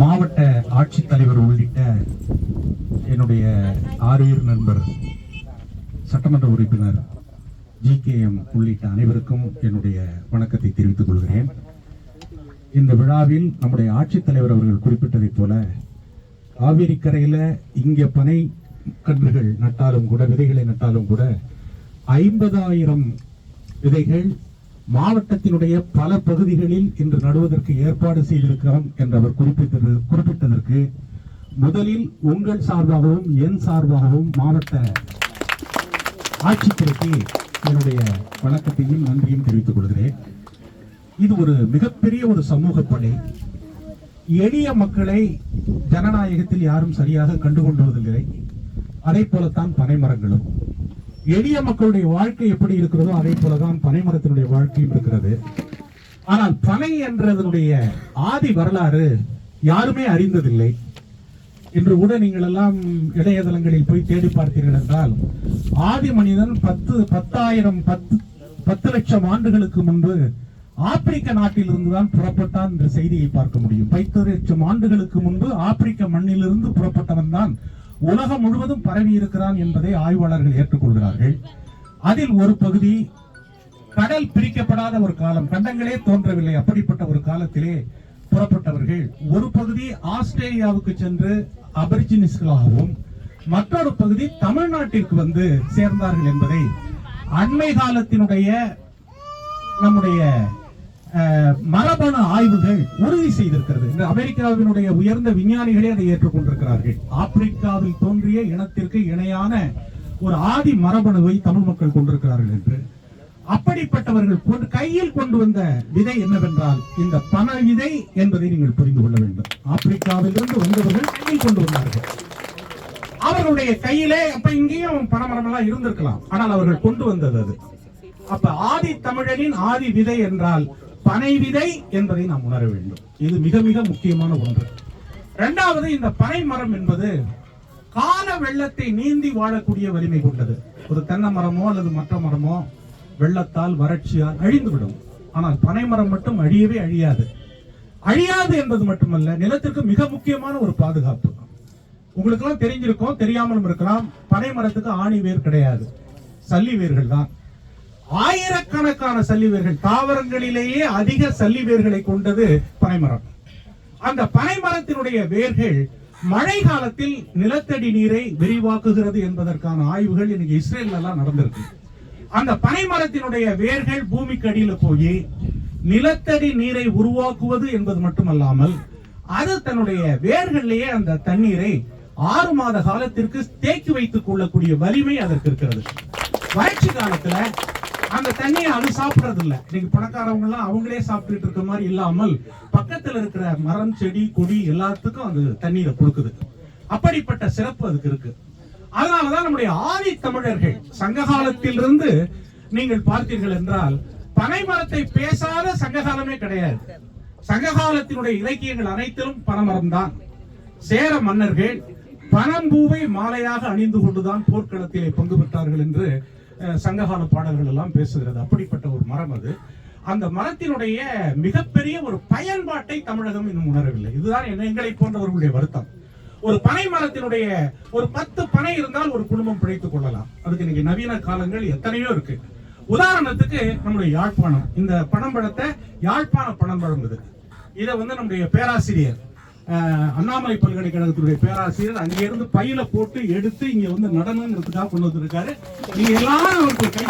மாவட்ட ஆட்சித்தலைவர் உள்ளிட்ட என்னுடைய ஆறுயிர் நண்பர் சட்டமன்ற உறுப்பினர் ஜி கே எம் உள்ளிட்ட அனைவருக்கும் என்னுடைய வணக்கத்தை தெரிவித்துக் கொள்கிறேன். இந்த விழாவில் நம்முடைய ஆட்சித்தலைவர் அவர்கள் குறிப்பிட்டதைப் போல காவிரி கரையில் இங்கே பனை கன்றுகள் நட்டாலும் கூட விதைகளை நட்டாலும் கூட ஐம்பதாயிரம் விதைகள் மாவட்டத்தினுடைய பல பகுதிகளில் இன்று நடுவதற்கு ஏற்பாடு செய்திருக்கிறோம் என்று அவர் குறிப்பிட்டது குறிப்பிட்டதற்கு முதலில் உங்கள் சார்பாகவும் என் சார்பாகவும் மாவட்ட ஆட்சித்துறைக்கு என்னுடைய வணக்கத்தையும் நன்றியும் தெரிவித்துக் கொள்கிறேன். இது ஒரு மிகப்பெரிய ஒரு சமூக பணி எளிய மக்களை ஜனநாயகத்தில் யாரும் சரியாக கண்டுகொண்டுவதில்லை அதே போலத்தான் பனைமரங்களும். எளிய மக்களுடைய வாழ்க்கை எப்படி இருக்கிறதோ அதே போலதான் பனைமரத்தினுடைய வாழ்க்கையும் இருக்கிறது. ஆனால் பனை என்றதனுடைய ஆதி வரலாறு யாருமே அறிந்ததில்லை. இன்று கூட நீங்கள் எல்லாம் இணையதளங்களில் போய் தேடி பார்த்தீர்கள் என்றால் ஆதி மனிதன் பத்து பத்தாயிரம் பத்து பத்து லட்சம் ஆண்டுகளுக்கு முன்பு ஆப்பிரிக்க நாட்டிலிருந்து தான் புறப்பட்டான் என்ற செய்தியை பார்க்க முடியும். பத்து லட்சம் ஆண்டுகளுக்கு முன்பு ஆப்பிரிக்க மண்ணிலிருந்து புறப்பட்டவன் தான் உலகம் முழுவதும் பரவி இருக்கிறான் என்பதை ஆய்வாளர்கள் ஏற்றுக்கொள்கிறார்கள். அதில் ஒரு பகுதி கடல் பிரிக்கப்படாத ஒரு காலம் கண்டங்களே தோன்றவில்லை. அப்படிப்பட்ட ஒரு காலத்திலே புறப்பட்டவர்கள். ஒரு பகுதி ஆஸ்திரேலியாவுக்கு சென்று அபரிஜினிஸ்களாகவும் மற்றொரு பகுதி தமிழ்நாட்டிற்கு வந்து சேர்ந்தார்கள் என்பதை அண்மை காலத்தினுடைய நம்முடைய மரபணு ஆய்வுகள் உறுதி செய்திருக்கிறது. இந்த அமெரிக்காவினுடைய உயர்ந்த விஞ்ஞானிகளே அதை ஏற்றுக்கொண்டிருக்கிறார்கள். ஆப்பிரிக்காவில் தோன்றிய இனத்திற்கு இணையான ஒரு ஆதி மரபணுவை தமிழ் மக்கள் கொண்டிருக்கிறார்கள் என்று. அப்படிப்பட்டவர்கள் கொண்டு கையில் கொண்டு வந்த விதை என்னவென்றால் இந்த பண விதை என்பதை நீங்கள் புரிந்து கொள்ள வேண்டும். ஆப்பிரிக்காவிலிருந்து வந்தவர்கள் கையில் கொண்டு வந்தார்கள். அவர்களுடைய கையிலே அப்ப இங்கேயும் பணமரம் எல்லாம் இருந்திருக்கலாம். ஆனால் அவர்கள் கொண்டு வந்தது அது. அப்ப ஆதி தமிழனின் ஆதி விதை என்றால் பனை விதை என்பதை நாம் உணர வேண்டும். இது மிக மிக முக்கியமான ஒன்று. இரண்டாவது இந்த பனை மரம் என்பது கால வெள்ளத்தை நீந்தி வாழக்கூடிய வலிமை கொண்டது. ஒரு தென்னை மரமோ அல்லது மற்ற மரமோ வெள்ளத்தால் வறட்சியால் அழிந்துவிடும். ஆனால் பனை மரம் மட்டும் அழியவே அழியாது. அழியாது என்பது மட்டுமல்ல நிலத்திற்கு மிக முக்கியமான ஒரு பாதுகாப்பு. உங்களுக்கு எல்லாம் தெரிஞ்சிருக்கும் தெரியாமலும் இருக்கலாம் பனை மரத்துக்கு ஆணி வேர் கிடையாது. சல்லி வேர்கள் தான். ஆயிரக்கணக்கான சல்லிவேர்கள் தாவரங்களிலேயே அதிக சல்லிவேர்களை கொண்டது பனைமரம். அந்த பனைமரத்தினுடைய வேர்கள் மழை காலத்தில் நிலத்தடி நீரை விரிவாக்குகிறது என்பதற்கான ஆய்வுகள் இன்னைக்கு இஸ்ரேல் எல்லாம் நடந்திருக்கு. அந்த பனைமரத்தினுடைய வேர்கள் பூமிக்கு அடியில போய் நிலத்தடி நீரை உருவாக்குவது என்பது மட்டுமல்லாமல் அது தன்னுடைய வேர்களிலேயே அந்த தண்ணீரை ஆறு மாத காலத்திற்கு தேக்கி வைத்துக் கொள்ளக்கூடிய வலிமை அதற்கு இருக்கிறது. வறட்சி காலத்துல அந்த தண்ணியை அது சாப்பிடுறது இல்ல இன்னைக்கு பணக்காரவங்க எல்லாம் அவங்களே சாப்பிட்டுட்டு இருக்க மாதிரி இல்லாமல் பக்கத்துல இருக்கிற மரம் செடி கொடி எல்லாத்துக்கும் அது தண்ணீரை கொடுக்குது. அப்படிப்பட்ட சிறப்பு அதுக்கு இருக்கு. அதனாலதான் நம்முடைய ஆதி தமிழர்கள் சங்ககாலத்திலிருந்து நீங்கள் பார்த்தீர்கள் என்றால் பனை மரத்தை பேசாத சங்ககாலமே கிடையாது. சங்ககாலத்தினுடைய இலக்கியங்கள் அனைத்திலும் பனைமரம் தான். சேர மன்னர்கள் பனம்பூவை மாலையாக அணிந்து கொண்டுதான் போர்க்களத்திலே பங்கு பெற்றார்கள் என்று சங்ககால பாடல்கள் எல்லாம் பேசுகிறது. அப்படிப்பட்ட ஒரு மரம் அது. அந்த மரத்தினுடைய மிகப்பெரிய ஒரு பயன்பாட்டை தமிழகம் இன்னும் உணரவில்லை. இதுதான் என்ன- எங்களை போன்றவர்களுடைய வருத்தம். ஒரு பனை மரத்தினுடைய ஒரு பத்து பனை இருந்தால் ஒரு குடும்பம் பிழைத்துக் கொள்ளலாம். அதுக்கு இன்னைக்கு நவீன காலங்கள் எத்தனையோ இருக்கு. உதாரணத்துக்கு நம்முடைய யாழ்ப்பாணம். இந்த பனம்பழத்தை யாழ்ப்பாண பனம்பழம் இது. இதை வந்து நம்முடைய பேராசிரியர் அண்ணாமலை பல்கலைக்கழகத்துடைய பேராசிரியர் அங்க இருந்து பையில போட்டு எடுத்து இங்க வந்து நடனங்கிறதுக்காக கொண்டு வந்திருக்காரு. நீங்க எல்லாரும் அவருக்கு கை